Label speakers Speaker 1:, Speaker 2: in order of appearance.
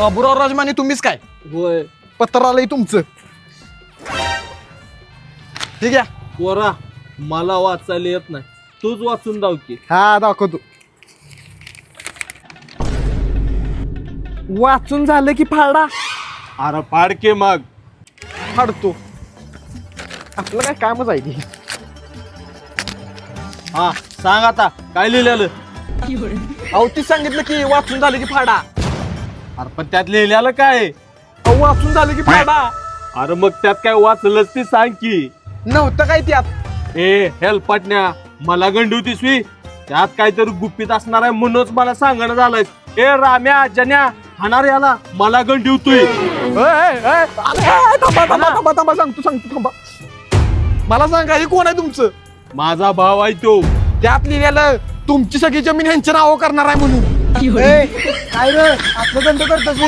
Speaker 1: बाबूराव राजमाने तुम्हीच काय?
Speaker 2: होय.
Speaker 1: पत्र आलंय तुमचं. ठीक आहे?
Speaker 2: पोरा मला वाचायला येत नाही. तूच वाचून दाव की.
Speaker 1: हा दाखवतो. वाचून झालं की फाडा.
Speaker 2: अरे पाडके मग.
Speaker 1: फाडतो. आपलं काय कामच आहे ती
Speaker 2: हा सांग आता काय लिहिलेलं?
Speaker 1: अहो ती सांगितलं की वाचून झालं की फाडा.
Speaker 2: अरे पण त्यात लिहिलेलं काय?
Speaker 1: अहो वाचून झालं की फाडा
Speaker 2: अरे मग त्यात काय वाचलंच ती सांग की.
Speaker 1: नव्हतं काय त्यात?
Speaker 2: ए हेल्प पाटण्या मला गंडी होतीस वी त्यात काहीतरी गुपित असणार आहे म्हणूनच मला सांगणं झालंय. ए राम्या जन्या हाणार याला. मला गंडी होतोय.
Speaker 1: ए, ए, ए, अरे, ए, थांबा थांबा थांबा थांबा सांगतो सांगतो थांबा. मला सांगा हे कोण आहे तुमचं?
Speaker 2: माझा भाव आहे तो.
Speaker 1: त्यात लिहिलेलं तुमची सगळी जमीन ह्यांच्या नाव करणार आहे म्हणून. काय रे? आपलं दंड करतोस